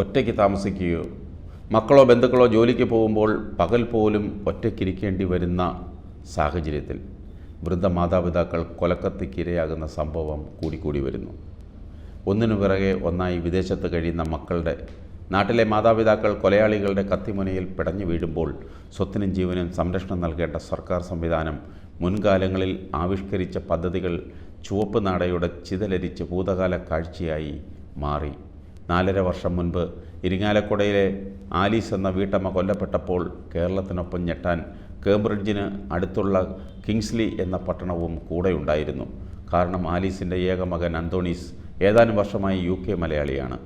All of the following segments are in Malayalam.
ഒറ്റയ്ക്ക് താമസിക്കുകയോ മക്കളോ ബന്ധുക്കളോ ജോലിക്ക് പോകുമ്പോൾ പകൽ പോലും ഒറ്റയ്ക്കിരിക്കേണ്ടി വരുന്ന സാഹചര്യത്തിൽ വൃദ്ധ മാതാപിതാക്കൾ കൊലക്കത്തിക്കിരയാകുന്ന സംഭവം കൂടിക്കൂടി വരുന്നു. ഒന്നിനു പിറകെ ഒന്നായി വിദേശത്ത് കഴിയുന്ന മക്കളുടെ നാട്ടിലെ മാതാപിതാക്കൾ കൊലയാളികളുടെ കത്തിമുനയിൽ പിടഞ്ഞു വീഴുമ്പോൾ സ്വത്തിനും ജീവനും സംരക്ഷണം നൽകേണ്ട സർക്കാർ സംവിധാനം മുൻകാലങ്ങളിൽ ആവിഷ്കരിച്ച പദ്ധതികൾ ചുവപ്പ് നാടയുടെ ചിതലരിച്ച് ഭൂതകാല കാഴ്ചയായി മാറി. നാലര വർഷം മുൻപ് ഇരിങ്ങാലക്കുടയിലെ ആലീസ് എന്ന വീട്ടമ്മ കൊല്ലപ്പെട്ടപ്പോൾ കേരളത്തിനൊപ്പം ഞെട്ടാൻ കേംബ്രിഡ്ജിന് അടുത്തുള്ള കിങ്സ്ലി എന്ന പട്ടണവും കൂടെയുണ്ടായിരുന്നു. കാരണം ആലീസിന്റെ ഏക മകൻ അന്തോണീസ് ഏതാനും വർഷമായി യു കെ മലയാളിയാണ്.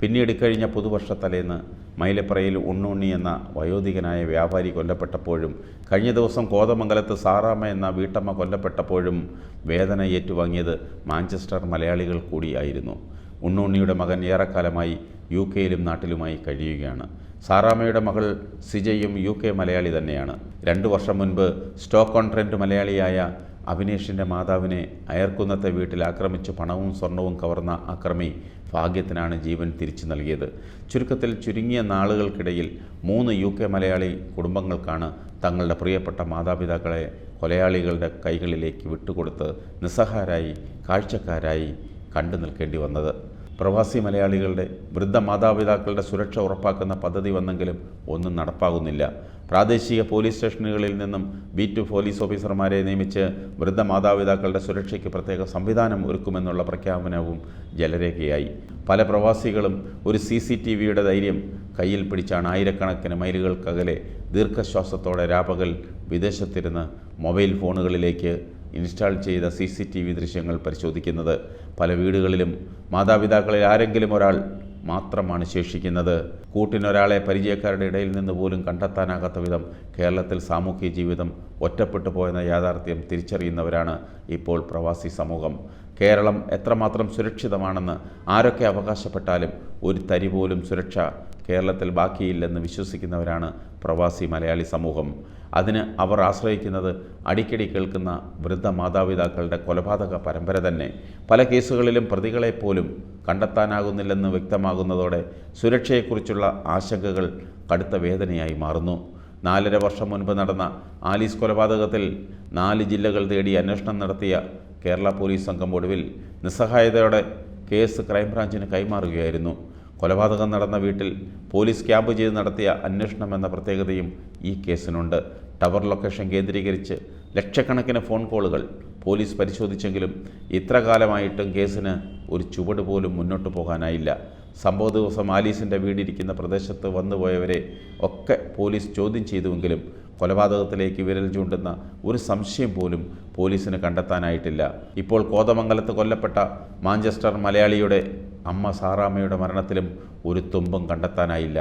പിന്നീട് കഴിഞ്ഞ പുതുവർഷത്തലേന്ന് മൈലപ്പറയിൽ ഉണ്ണുണ്ണി എന്ന വയോധികനായ വ്യാപാരി കൊല്ലപ്പെട്ടപ്പോഴും കഴിഞ്ഞ ദിവസം കോതമംഗലത്ത് സാറാമ്മ എന്ന വീട്ടമ്മ കൊല്ലപ്പെട്ടപ്പോഴും വേദന ഏറ്റുവാങ്ങിയത് മാഞ്ചസ്റ്റർ മലയാളികൾ കൂടിയായിരുന്നു. ഉണ്ണുണ്ണിയുടെ മകൻ ഏറെക്കാലമായി യു കെയിലും നാട്ടിലുമായി കഴിയുകയാണ്. സാറാമ്മയുടെ മകൾ സിജയും യു കെ മലയാളി തന്നെയാണ്. രണ്ടു വർഷം മുൻപ് സ്റ്റോക്ക് ഓൺ ട്രെൻഡ് മലയാളിയായ അഭിനേഷിന്റെ മാതാവിനെ അയർക്കുന്നത്തെ വീട്ടിൽ ആക്രമിച്ച് പണവും സ്വർണവും കവർന്ന അക്രമി ഭാഗ്യത്തിനാണ് ജീവൻ തിരിച്ചു നൽകിയത്. ചുരുക്കത്തിൽ ചുരുങ്ങിയ നാളുകൾക്കിടയിൽ മൂന്ന് യു കെ മലയാളി കുടുംബങ്ങൾക്കാണ് തങ്ങളുടെ പ്രിയപ്പെട്ട മാതാപിതാക്കളെ കൊലയാളികളുടെ കൈകളിലേക്ക് വിട്ടുകൊടുത്ത് നിസ്സഹാരായി കാഴ്ചക്കാരായി കണ്ടു നിൽക്കേണ്ടി വന്നത്. പ്രവാസി മലയാളികളുടെ വൃദ്ധ മാതാപിതാക്കളുടെ സുരക്ഷ ഉറപ്പാക്കുന്ന പദ്ധതി വന്നെങ്കിലും ഒന്നും നടപ്പാകുന്നില്ല. പ്രാദേശിക പോലീസ് സ്റ്റേഷനുകളിൽ നിന്നും ബി ടു പോലീസ് ഓഫീസർമാരെ നിയമിച്ച് വൃദ്ധ മാതാപിതാക്കളുടെ സുരക്ഷയ്ക്ക് പ്രത്യേക സംവിധാനം ഒരുക്കുമെന്നുള്ള പ്രഖ്യാപനവും ജലരേഖയായി. പല പ്രവാസികളും ഒരു സി സി ടി വിയുടെ ധൈര്യം കയ്യിൽ പിടിച്ചാണ് ആയിരക്കണക്കിന് മൈലുകൾക്കകലെ ദീർഘശ്വാസത്തോടെ രാപകൽ വിദേശത്തിരുന്ന് മൊബൈൽ ഫോണുകളിലേക്ക് ഇൻസ്റ്റാൾ ചെയ്ത സി സി ടി വി ദൃശ്യങ്ങൾ പരിശോധിക്കുന്നത്. പല വീടുകളിലും മാതാപിതാക്കളിൽ ആരെങ്കിലും ഒരാൾ മാത്രമാണ് ശേഷിക്കുന്നത്. കൂട്ടിനൊരാളെ പരിചയക്കാരുടെ ഇടയിൽ നിന്ന് പോലും കണ്ടെത്താനാകാത്ത വിധം കേരളത്തിൽ സാമൂഹ്യ ജീവിതം ഒറ്റപ്പെട്ടു പോയെന്ന യാഥാർത്ഥ്യം തിരിച്ചറിയുന്നവരാണ് ഇപ്പോൾ പ്രവാസി സമൂഹം. കേരളം എത്രമാത്രം സുരക്ഷിതമാണെന്ന് ആരൊക്കെ അവകാശപ്പെട്ടാലും ഒരു തരി പോലും സുരക്ഷ കേരളത്തിൽ ബാക്കിയില്ലെന്ന് വിശ്വസിക്കുന്നവരാണ് പ്രവാസി മലയാളി സമൂഹം. അതിന് അവർ ആശ്രയിക്കുന്നത് അടിക്കടി കേൾക്കുന്ന വൃദ്ധ മാതാപിതാക്കളുടെ കൊലപാതക പരമ്പര തന്നെ. പല കേസുകളിലും പ്രതികളെപ്പോലും കണ്ടെത്താനാകുന്നില്ലെന്ന് വ്യക്തമാകുന്നതോടെ സുരക്ഷയെക്കുറിച്ചുള്ള ആശങ്കകൾ കടുത്ത വേദനയായി മാറുന്നു. നാലര വർഷം മുൻപ് നടന്ന ആലീസ് കൊലപാതകത്തിൽ നാല് ജില്ലകൾ തേടി അന്വേഷണം നടത്തിയ കേരള പോലീസ് സംഘം ഒടുവിൽ നിസ്സഹായതയോടെ കേസ് ക്രൈംബ്രാഞ്ചിന് കൈമാറുകയായിരുന്നു. കൊലപാതകം നടന്ന വീട്ടിൽ പോലീസ് ക്യാമ്പ് ചെയ്ത് നടത്തിയ അന്വേഷണം എന്ന പ്രത്യേകതയും ഈ കേസിനുണ്ട്. ടവർ ലൊക്കേഷൻ കേന്ദ്രീകരിച്ച് ലക്ഷക്കണക്കിന് ഫോൺ കോളുകൾ പോലീസ് പരിശോധിച്ചെങ്കിലും ഇത്ര കാലമായിട്ടും കേസിന് ഒരു ചുവട് പോലും മുന്നോട്ട് പോകാനായില്ല. സംഭവ ദിവസം ആലീസിന്റെ വീടിരിക്കുന്ന പ്രദേശത്ത് വന്നുപോയവരെ ഒക്കെ പോലീസ് ചോദ്യം ചെയ്തുവെങ്കിലും കൊലപാതകത്തിലേക്ക് വിരൽ ചൂണ്ടുന്ന ഒരു സംശയം പോലും പോലീസിന് കണ്ടെത്താനായിട്ടില്ല. ഇപ്പോൾ കോതമംഗലത്ത് കൊല്ലപ്പെട്ട മാഞ്ചസ്റ്റർ മലയാളിയുടെ അമ്മ സാറാമ്മയുടെ മരണത്തിലും ഒരു തുമ്പും കണ്ടെത്താനായില്ല.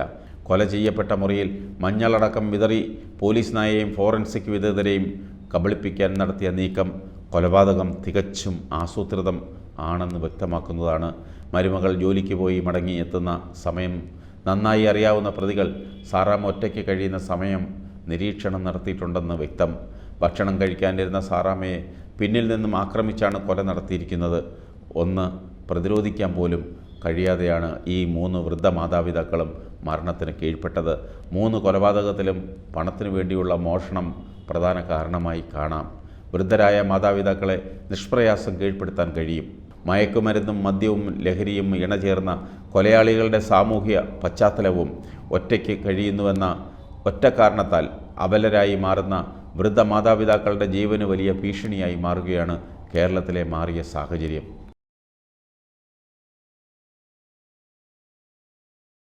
കൊല ചെയ്യപ്പെട്ട മുറിയിൽ മഞ്ഞളടക്കം വിതറി പോലീസ് നായയെയും ഫോറൻസിക് വിദഗ്ധരെയും കബളിപ്പിക്കാൻ നടത്തിയ നീക്കം കൊലപാതകം തികച്ചും ആസൂത്രിതം ആണെന്ന് വ്യക്തമാക്കുന്നതാണ്. മരുമകൾ ജോലിക്ക് പോയി മടങ്ങി എത്തുന്ന സമയം. നന്നായി അറിയാവുന്ന പ്രതികൾ സാറാം ഒറ്റയ്ക്ക് കഴിയുന്ന സമയം നിരീക്ഷണം നടത്തിയിട്ടുണ്ടെന്ന് വ്യക്തം. ഭക്ഷണം കഴിക്കാനിരുന്ന സാറാമയെ പിന്നിൽ നിന്നും ആക്രമിച്ചാണ് കൊല നടത്തിയിരിക്കുന്നത്. ഒന്ന് പ്രതിരോധിക്കാൻ പോലും കഴിയാതെയാണ് ഈ മൂന്ന് വൃദ്ധ മാതാപിതാക്കളും മരണത്തിന് കീഴ്പ്പെട്ടത്. മൂന്ന് കൊലപാതകത്തിലും പണത്തിനു വേണ്ടിയുള്ള മോഷണം പ്രധാന കാരണമായി കാണാം. വൃദ്ധരായ മാതാപിതാക്കളെ നിഷ്പ്രയാസം കീഴ്പ്പെടുത്താൻ കഴിയും. മയക്കുമരുന്നും മദ്യവും ലഹരിയും ഇണചേർന്ന കൊലയാളികളുടെ സാമൂഹ്യ പശ്ചാത്തലവും ഒറ്റയ്ക്ക് കഴിയുന്നുവെന്ന ഒറ്റ കാരണത്താൽ അബലരായി മാറുന്ന വൃദ്ധ മാതാപിതാക്കളുടെ ജീവന് വലിയ ഭീഷണിയായി മാറുകയാണ് കേരളത്തിലെ മാറിയ സാഹചര്യം.